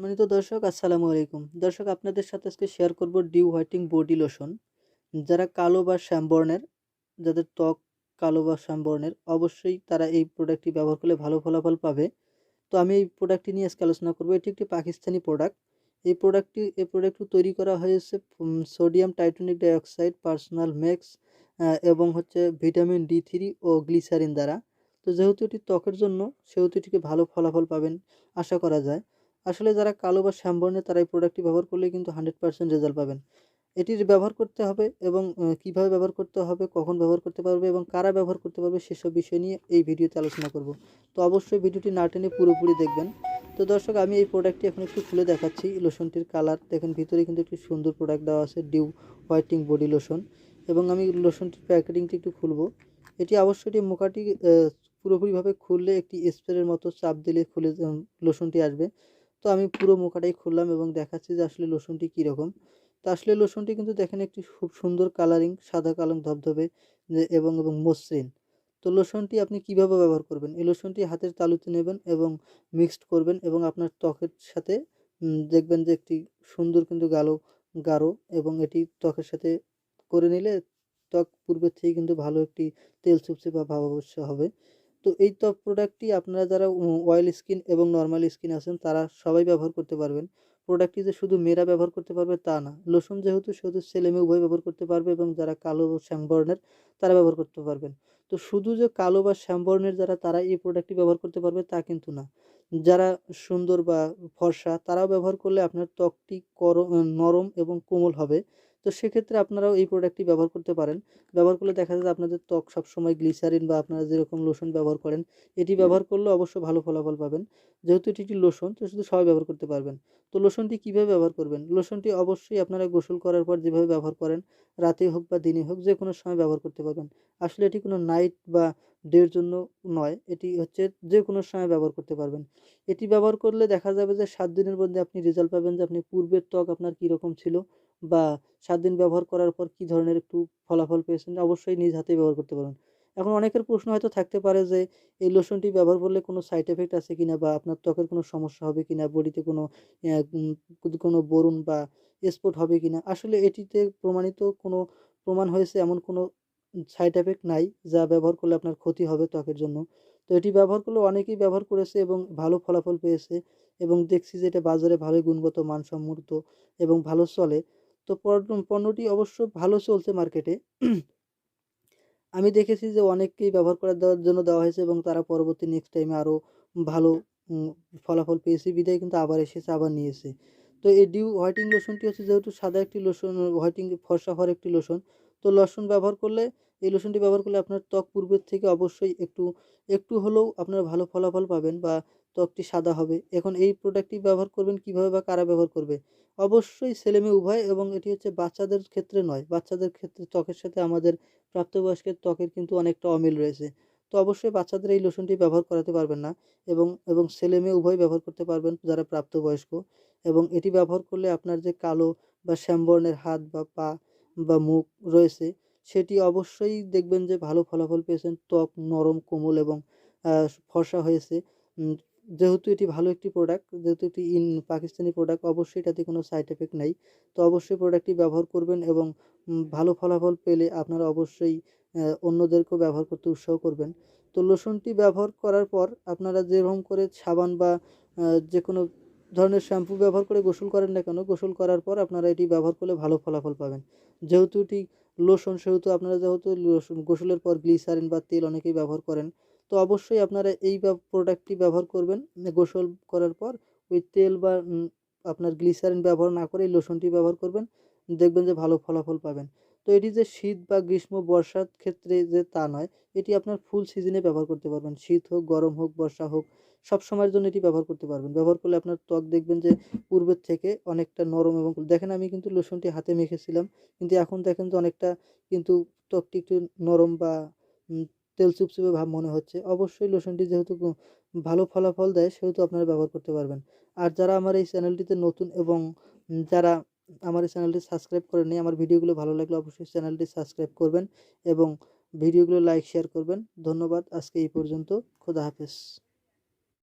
সম্মানিত দর্শক, আসসালামু আলাইকুম। দর্শক, আপনাদের সাথে আজকে শেয়ার করব ডিউ হোয়াইটিং বডি লোশন যারা কালো বা শ্যামবর্ণের, যাদের ত্বক কালো বা শ্যামবর্ণের, অবশ্যই তারা এই প্রোডাক্টটি ব্যবহার করলে ভালো ফলাফল পাবে। তো আমি এই প্রোডাক্টটি নিয়ে আজকে আলোচনা করব। এটি একটি পাকিস্তানি প্রোডাক্ট এই প্রোডাক্টটি এই প্রোডাক্টটি তৈরি করা হয়েছে সোডিয়াম টাইটনিক ডাইঅক্সাইড পার্সোনাল মেক্স এবং হচ্ছে ভিটামিন ডি থ্রি ও গ্লিসারিন দ্বারা। তো যেহেতু এটি ত্বকের জন্য, সেহেতু এটিকে ভালো ফলাফল পাবেন, আশা করা যায়। আসলে যারা কালো বা শ্যামবর্ণের, তারা এই প্রোডাক্টটি ব্যবহার করলে কিন্তু হান্ড্রেড পার্সেন্ট রেজাল্ট পাবেন। এটির ব্যবহার করতে হবে এবং কীভাবে ব্যবহার করতে হবে, কখন ব্যবহার করতে পারবে এবং কারা ব্যবহার করতে পারবে সেসব বিষয় নিয়ে এই ভিডিওতে আলোচনা করব। তো অবশ্যই ভিডিওটি না টেনে পুরোপুরি দেখবেন। তো দর্শক, আমি এই প্রোডাক্টটি এখন একটু খুলে দেখাচ্ছি। লোশনটির কালার দেখেন ভিতরে কিন্তু একটি সুন্দর প্রোডাক্ট দেওয়া আছে ডিউ হোয়াইটিং বডি লোশন এবং আমি লোশনটির প্যাকেটিংটি একটু খুলবো। এটি অবশ্যই এটি মোকাটি পুরোপুরিভাবে খুললে একটি স্প্রের মতো চাপ দিলে খুলে লোশনটি আসবে। তো আমি পুরো মোকাটাই খুললাম এবং দেখাচ্ছি যে আসলে লোশনটি কীরকম। তো আসলে লোশনটি কিন্তু দেখেন একটি খুব সুন্দর কালারিং সাদা কালার ধবধবে এবং এবং মসৃণ। তো লোশনটি আপনি কীভাবে ব্যবহার করবেন? এই লোশনটি হাতের তালুতে নেবেন এবং মিক্সড করবেন এবং আপনার ত্বকের সাথে দেখবেন যে একটি সুন্দর কিন্তু গালো, গাঢ় এবং এটি ত্বকের সাথে করে নিলে ত্বক পূর্বের থেকে কিন্তু ভালো একটি তেল চুপচে বা ভাব অবশ্য হবে। তো এই ত্বক প্রোডাক্টটি আপনারা যারা অয়েল স্কিন এবং নর্মাল স্কিন আছেন, তারা সবাই ব্যবহার করতে পারবেন। প্রোডাক্টটি যে শুধু মেয়েরা ব্যবহার করতে পারবে তা না লোশন যেহেতু শুধু ছেলে মেয়ে উভয় ব্যবহার করতে পারবে এবং যারা কালো শ্যামবর্ণের তারা ব্যবহার করতে পারবেন। তো শুধু যে কালো বা শ্যামবর্ণের যারা, তারা এই প্রোডাক্টটি ব্যবহার করতে পারবে তা কিন্তু না। যারা সুন্দর বা ফর্সা, তারাও ব্যবহার করলে আপনার ত্বকটি নরম এবং কোমল হবে। তো সেক্ষেত্রে আপনারাও এই প্রোডাক্টটি ব্যবহার করতে পারেন। ব্যবহার করলে দেখা যায় আপনাদের ত্বক সবসময় গ্লিসারিন বা আপনারা যেরকম লোশন ব্যবহার করেন এটি ব্যবহার করলে অবশ্য ভালো ফলাফল পাবেন। যেহেতু এটি একটি লোশন তো শুধু সবাই ব্যবহার করতে পারবেন। তো লোশনটি কীভাবে ব্যবহার করবেন? লোশনটি অবশ্যই আপনারা গোসল করার পর যেভাবে ব্যবহার করেন রাতে হোক বা দিনে হোক যে কোনো সময় ব্যবহার করতে পারবেন। আসলে এটি কোনো নাইট বা ডের জন্য নয় এটি হচ্ছে যে কোনো সময় ব্যবহার করতে পারবেন। এটি ব্যবহার করলে দেখা যাবে যে সাত দিনের মধ্যে আপনি রেজাল্ট পাবেন যে আপনি পূর্বের ত্বক আপনার কীরকম ছিল বা সাত দিন ব্যবহার করার পর কী ধরনের একটু ফলাফল পেয়েছেন, অবশ্যই নিজ হাতে ব্যবহার করতে পারেন। এখন অনেকের প্রশ্ন হয়তো থাকতে পারে যে, এই লোশনটি ব্যবহার করলে কোনো সাইড এফেক্ট আছে কিনা বা আপনার ত্বকের কোনো সমস্যা হবে কিনা, বডিতে কোনো কোনো বরুণ বা স্পট হবে কিনা? আসলে এটিতে প্রমাণিত কোনো, প্রমাণ হয়েছে এমন কোনো সাইড এফেক্ট নাই যা ব্যবহার করলে আপনার ক্ষতি হবে ত্বকের জন্য। তো এটি ব্যবহার করলে অনেকেই ব্যবহার করেছে এবং ভালো ফলাফল পেয়েছে এবং দেখছি যে এটা বাজারে ভালোই গুণগত, মানসম্মত এবং ভালো চলে। তো পণ্যটি অবশ্য ভালো চলছে মার্কেটে। আমি দেখেছি যে অনেককেই ব্যবহার করার দেওয়ার জন্য দেওয়া হয়েছে এবং তারা পরবর্তী নেক্সট টাইমে আরও ভালো ফলাফল পেয়েছে। বিদায় কিন্তু আবার এসেছে, আবার নিয়েছে। তো এই ডিউ হোয়াইটিং লোশনটি হচ্ছে যেহেতু সাদা একটি লোশন হোয়াইটিং ফর্সা হওয়ার একটি লোশন তো লোশন ব্যবহার করলে এই লোশনটি ব্যবহার করলে আপনার ত্বক পূর্বের থেকে অবশ্যই একটু একটু হলেও আপনার ভালো ফলাফল পাবেন বা ত্বকটি সাদা হবে। এখন এই প্রোডাক্টটি ব্যবহার করবেন কীভাবে বা কারা ব্যবহার করবে? অবশ্যই ছেলেমেয়ে উভয় এবং এটি হচ্ছে বাচ্চাদের ক্ষেত্রে নয়, বাচ্চাদের ক্ষেত্রে ত্বকের সাথে আমাদের প্রাপ্তবয়স্কের ত্বকের কিন্তু অনেকটা অমিল রয়েছে। তো অবশ্যই বাচ্চাদের এই লোশনটি ব্যবহার করাতে পারবেন না এবং এবং ছেলে উভয় ব্যবহার করতে পারবেন যারা প্রাপ্তবয়স্ক এবং এটি ব্যবহার করলে আপনার যে কালো বা শ্যামবর্ণের হাত বা পা বা মুখ রয়েছে সেটি অবশ্যই দেখবেন যে ভালো ফলাফল পেয়েছেন। ত্বক নরম, কোমল এবং ফর্সা হয়েছে। যেহেতু এটি ভালো একটি প্রোডাক্ট যেহেতু এটি ইন পাকিস্তানি প্রোডাক্ট অবশ্যই এটাতে কোনো সাইড এফেক্ট নেই। তো অবশ্যই প্রোডাক্টটি ব্যবহার করবেন এবং ভালো ফলাফল পেলে আপনারা অবশ্যই অন্যদেরকেও ব্যবহার করতে উৎসাহ করবেন। তো লোশনটি ব্যবহার করার পর আপনারা যেরকম করে সাবান বা যে কোনো ধরনের শ্যাম্পু ব্যবহার করে গোসল করেন না কেন? গোসল করার পর আপনারা এটি ব্যবহার করলে ভালো ফলাফল পাবেন। যেহেতু এটি লোশন, সেহেতু আপনারা যেহেতু গোসলের পর গ্লিসারিন বা তেল অনেকেই ব্যবহার করেন, তো অবশ্যই আপনারা এই প্রোডাক্টটি ব্যবহার করবেন। গোসল করার পর ওই তেল বা আপনার গ্লিসারিন ব্যবহার না করে এই লোশনটি ব্যবহার করবেন। দেখবেন যে ভালো ফলাফল পাবেন। এটি যে শীত বা গ্রীষ্ম, বর্ষার ক্ষেত্রে যে তা নয়, এটি আপনার ফুল সিজনে ব্যবহার করতে পারবেন। শীত হোক, গরম হোক, বর্ষা হোক, সব সময়ের জন্য এটি ব্যবহার করতে পারবেন। ব্যবহার করলে আপনার ত্বক দেখবেন যে পূর্বের থেকে অনেকটা নরম এবং দেখেন, আমি কিন্তু লোশনটি হাতে মেখেছিলাম, কিন্তু এখন দেখেন যে অনেকটা কিন্তু ত্বকটি একটু নরম বা তেল চুপচুপে ভাব মনে হচ্ছে। অবশ্যই লোশনটি যেহেতু ভালো ফলাফল দেয়, সেহেতু আপনারা ব্যবহার করতে পারবেন। আর যারা আমার এই চ্যানেলটিতে নতুন এবং যারা আমার এই চ্যানেলটি সাবস্ক্রাইব করেনি আমার ভিডিওগুলো ভালো লাগলে অবশ্যই চ্যানেলটি সাবস্ক্রাইব করবেন এবং ভিডিওগুলো লাইক, শেয়ার করবেন। ধন্যবাদ, আজকে এই পর্যন্ত। খোদা হাফেজ।